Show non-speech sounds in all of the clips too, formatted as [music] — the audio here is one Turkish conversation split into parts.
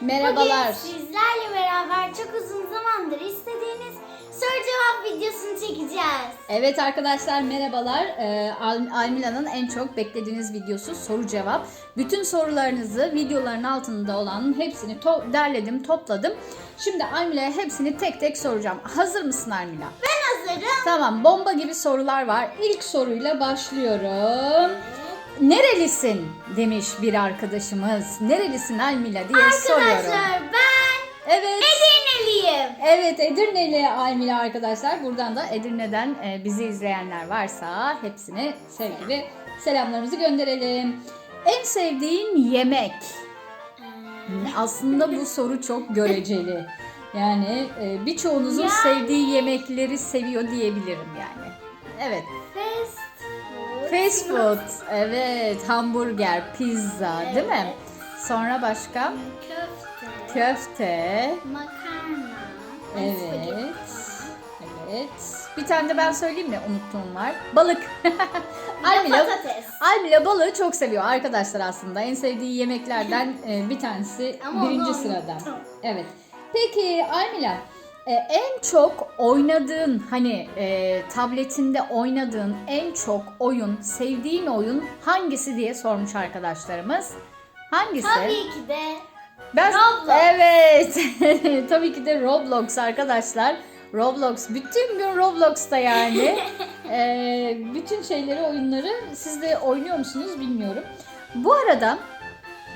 Merhabalar. Bugün sizlerle beraber çok uzun zamandır istediğiniz soru cevap videosunu çekeceğiz. Evet arkadaşlar merhabalar. Ee, Al- Almila'nın en çok beklediğiniz videosu soru cevap. Bütün sorularınızı videoların altında olan hepsini to- derledim, topladım. Şimdi Almila'ya hepsini tek tek soracağım. Hazır mısın Almila? Ben hazırım. Tamam, bomba gibi sorular var. İlk soruyla başlıyorum. Nerelisin demiş bir arkadaşımız. Nerelisin Almila diye soruyorum. Arkadaşlar ben Evet. Edirneliyim. Evet Edirneli Aymila arkadaşlar. Buradan da Edirne'den e, bizi izleyenler varsa hepsine sevgili selamlarımızı gönderelim. En sevdiğin yemek? Aslında bu soru çok göreceli. Yani e, birçoğunuzun Yani- sevdiği yemekleri seviyor diyebilirim yani. Evet. Fast food. Evet. Hamburger, pizza değil mi? Sonra başka? Köfte. Köfte. Makarna. Evet. Evet. Bir tane de ben söyleyeyim mi? Unuttuğum var. Balık. [laughs] Almila. Almila balığı çok seviyor arkadaşlar aslında. En sevdiği yemeklerden e, bir tanesi Ama birinci sırada. Evet. Peki Almila e, en çok oynadığın hani e, tabletinde oynadığın en çok oyun, sevdiğin oyun hangisi diye sormuş arkadaşlarımız. Hangisi? Tabii ki de Ben Roblox. Evet. [laughs] Tabii ki de Roblox arkadaşlar. Roblox bütün gün Roblox'ta yani. Ee, [laughs] bütün şeyleri, oyunları siz de oynuyor musunuz bilmiyorum. Bu arada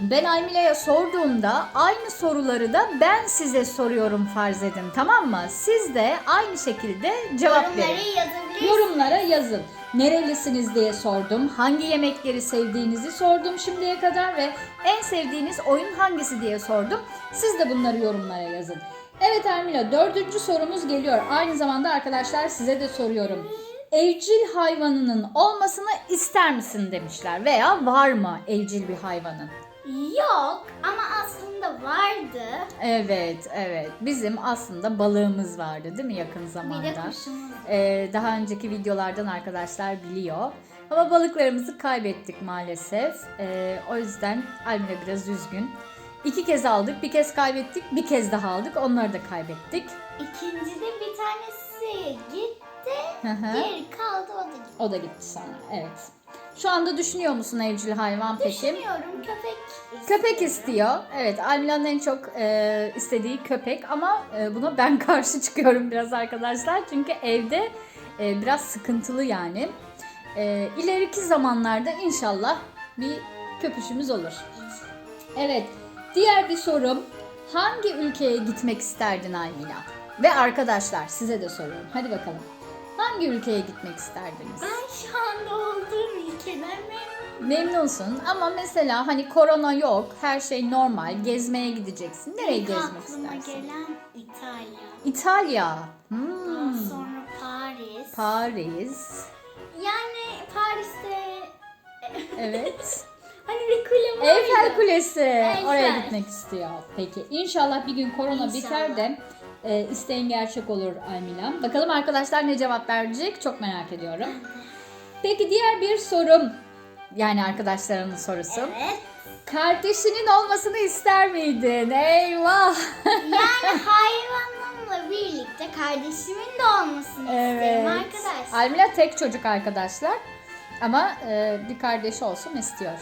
ben Aymila'ya sorduğumda aynı soruları da ben size soruyorum farz edin tamam mı? Siz de aynı şekilde cevap verin. yorumları yazabilirsiniz. Yorumlara yazın. Nerelisiniz diye sordum. Hangi yemekleri sevdiğinizi sordum şimdiye kadar ve en sevdiğiniz oyun hangisi diye sordum. Siz de bunları yorumlara yazın. Evet Ermila dördüncü sorumuz geliyor. Aynı zamanda arkadaşlar size de soruyorum. Evcil hayvanının olmasını ister misin demişler veya var mı evcil bir hayvanın? Yok ama aslında vardı. Evet, evet. Bizim aslında balığımız vardı değil mi yakın zamanda? Bir de kuşumuz. Ee, daha önceki videolardan arkadaşlar biliyor. Ama balıklarımızı kaybettik maalesef. Ee, o yüzden Almira biraz üzgün. İki kez aldık, bir kez kaybettik, bir kez daha aldık. Onları da kaybettik. İkincide bir tanesi gitti. Diğeri kaldı o da gitti. o da gitti sonra. Evet. Şu anda düşünüyor musun evcil hayvan peki? Düşünüyorum köpek Köpek istiyor. Evet, Almila'nın en çok e, istediği köpek ama e, buna ben [laughs] karşı çıkıyorum biraz arkadaşlar. Çünkü evde e, biraz sıkıntılı yani. E, ileriki zamanlarda inşallah bir köpüşümüz olur. Evet, diğer bir sorum. Hangi ülkeye gitmek isterdin Almila? Ve arkadaşlar size de soruyorum. Hadi bakalım. Hangi ülkeye gitmek isterdiniz? Ben şu anda olduğum ülkeden memnunum. Memnunsun ama mesela hani korona yok, her şey normal, gezmeye gideceksin. Nereye İlk gezmek aklıma istersin? gelen İtalya. İtalya. Daha Hmm. sonra Paris. Paris. yani Paris'te [laughs] Evet. hani bir kule var Eiffel ya. Kulesi. Oraya Eiffel. gitmek istiyor. Peki inşallah bir gün korona İnşallah. biter de e, isteğin gerçek olur Almila. Bakalım arkadaşlar ne cevap verecek çok merak ediyorum. Peki diğer bir sorum. Yani arkadaşlarının sorusu. Evet. Kardeşinin olmasını ister miydin? Eyvah. Yani [laughs] hayvanımla birlikte kardeşimin de olmasını isterim arkadaşlar. Almila tek çocuk arkadaşlar. Ama e, bir kardeşi olsun istiyor.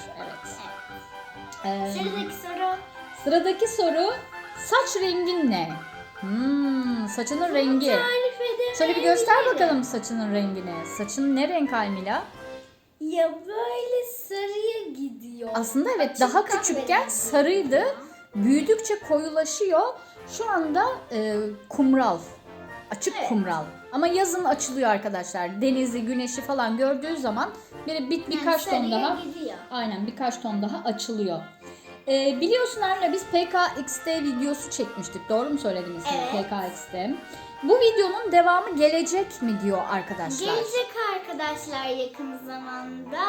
Evet. Sıradaki soru. sıradaki soru saç rengin ne? Hmm, saçının rengi. Tarif edemeyebilirim. Şöyle bir göster bakalım saçının rengini. Saçın ne renk Almila? Ya böyle sarıya gidiyor. Aslında evet Açık daha küçükken sarıydı. Büyüdükçe koyulaşıyor. Şu anda e, kumral. Açık Evet. kumral. Ama yazın açılıyor arkadaşlar. Denizi, güneşi falan gördüğü zaman bir, bir birkaç ton sarıya daha gidiyor. aynen birkaç ton daha açılıyor. E, biliyorsun Emre biz PKXD videosu çekmiştik. Doğru mu söylediniz? Evet. PKX'de. Bu videonun devamı gelecek mi diyor arkadaşlar. Gelecek arkadaşlar yakın zamanda.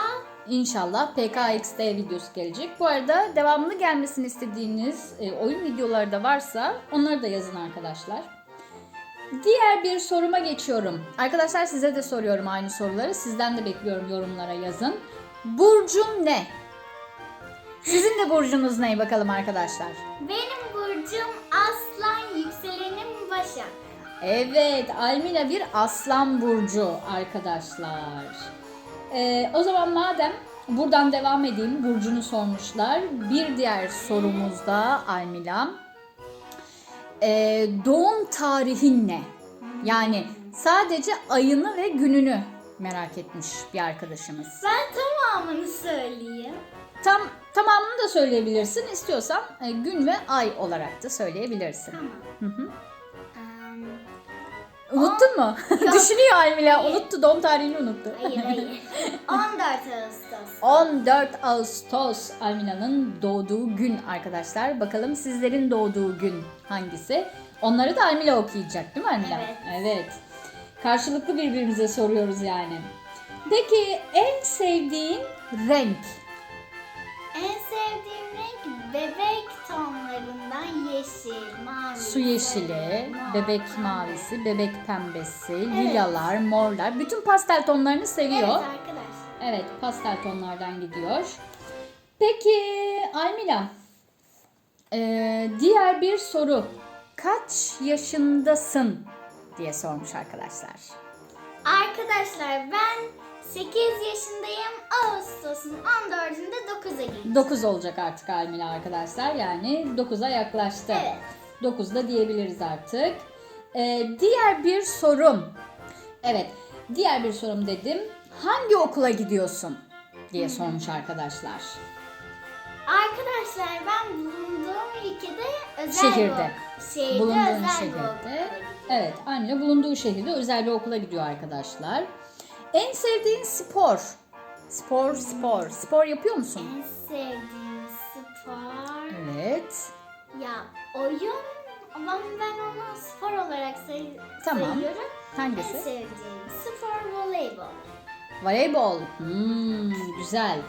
İnşallah PKXD videosu gelecek. Bu arada devamlı gelmesini istediğiniz e, oyun videoları da varsa onları da yazın arkadaşlar. Diğer bir soruma geçiyorum. Arkadaşlar size de soruyorum aynı soruları. Sizden de bekliyorum yorumlara yazın. Burcun ne? Sizin de burcunuz ne bakalım arkadaşlar? Benim Burcum aslan, yükselenim başak. Evet, Almila bir aslan burcu arkadaşlar. Ee, o zaman madem buradan devam edeyim, burcunu sormuşlar. Bir diğer sorumuzda Almila. Ee, doğum tarihin ne? Yani sadece ayını ve gününü merak etmiş bir arkadaşımız. Ben tamamını söyleyeyim. Tam tamamını da söyleyebilirsin. İstiyorsan e, gün ve ay olarak da söyleyebilirsin. Tamam. Hı hı. Em, Unuttun mu? [laughs] Düşünüyor Almila. Unuttu. Doğum tarihini unuttu. hayır hayır. [laughs] 14 Ağustos. 14 Ağustos Almila'nın doğduğu gün arkadaşlar. Bakalım sizlerin doğduğu gün hangisi? Onları da Almila okuyacak değil mi Almila? Evet. Evet. Karşılıklı birbirimize soruyoruz yani. Peki en sevdiğin renk? En sevdiğim renk bebek tonlarından yeşil, mavi. Su yeşili, mor, bebek mavisi, bebek pembesi, lilalar, morlar. Bütün pastel tonlarını seviyor. Evet arkadaşlar. Evet, pastel tonlardan gidiyor. Peki Almila, ee, diğer bir soru. Kaç yaşındasın diye sormuş arkadaşlar. Arkadaşlar ben 8 yaşındayım. Ağustos'un 14'ünde 9'a gireceğim. 9 olacak artık Almila arkadaşlar. Yani 9'a yaklaştı. Evet. 9 da diyebiliriz artık. Ee, diğer bir sorum. Evet, diğer bir sorum dedim. Hangi okula gidiyorsun diye sormuş arkadaşlar. Arkadaşlar ben bulunduğum ülkede özel Şehirde. bir şehirde Bulunduğun özel bir okula şehirde. gidiyorum. Evet, Almila bulunduğu şehirde özel bir okula gidiyor arkadaşlar. En sevdiğin spor? Spor, spor. Spor yapıyor musun? En sevdiğim spor Evet. ya oyun ama ben onu spor olarak say- Tamam. sayıyorum. En Hangisi? sevdiğim spor voleybol. Voleybol. Hmm, güzel.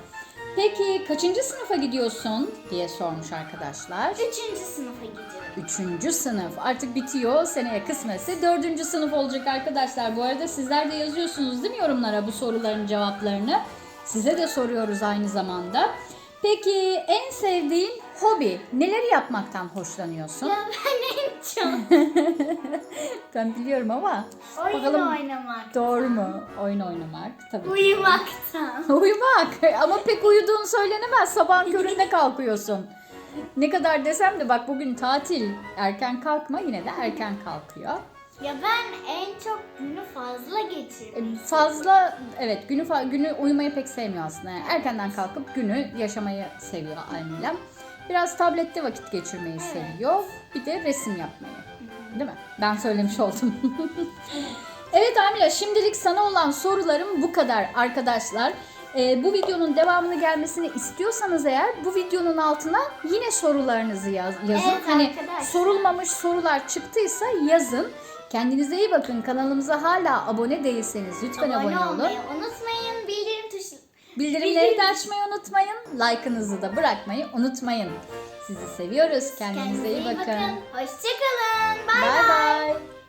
Peki kaçıncı sınıfa gidiyorsun diye sormuş arkadaşlar. Üçüncü sınıfa gidiyorum. Üçüncü sınıf. Artık bitiyor. Seneye kısmetse dördüncü sınıf olacak arkadaşlar. Bu arada sizler de yazıyorsunuz değil mi yorumlara bu soruların cevaplarını? Size de soruyoruz aynı zamanda. Peki en sevdiğin hobi? Neleri yapmaktan hoşlanıyorsun? Ya ben en çok [laughs] Ben biliyorum ama oyun bakalım oynamak, doğru mu? Oyun oynamak tabii. uyumaktan. [laughs] Uyumak ama pek uyuduğun söylenemez. Sabahın [laughs] köründe kalkıyorsun. Ne kadar desem de bak bugün tatil. Erken kalkma yine de erken kalkıyor. Ya ben en çok günü fazla E, geçirdim. Fazla evet günü fa- günü uyumayı pek sevmiyor aslında. Yani erkenden kalkıp günü yaşamayı seviyor Almila. Biraz tablette vakit geçirmeyi seviyor. Bir de resim yapmayı. Değil mi? Ben söylemiş oldum. [laughs] evet Amila şimdilik sana olan sorularım bu kadar arkadaşlar. Ee, bu videonun devamını gelmesini istiyorsanız eğer bu videonun altına yine sorularınızı yaz, yazın. Evet hani arkadaşlar. sorulmamış sorular çıktıysa yazın. Kendinize iyi bakın. Kanalımıza hala abone değilseniz lütfen abone, olun. olmayı unutmayın. Bildirim tuşu. Bildirimleri de açmayı unutmayın. Like'ınızı da bırakmayı unutmayın. Sizi seviyoruz. Kendinize, iyi bakın. Hoşçakalın. Bay Bye bay. bye.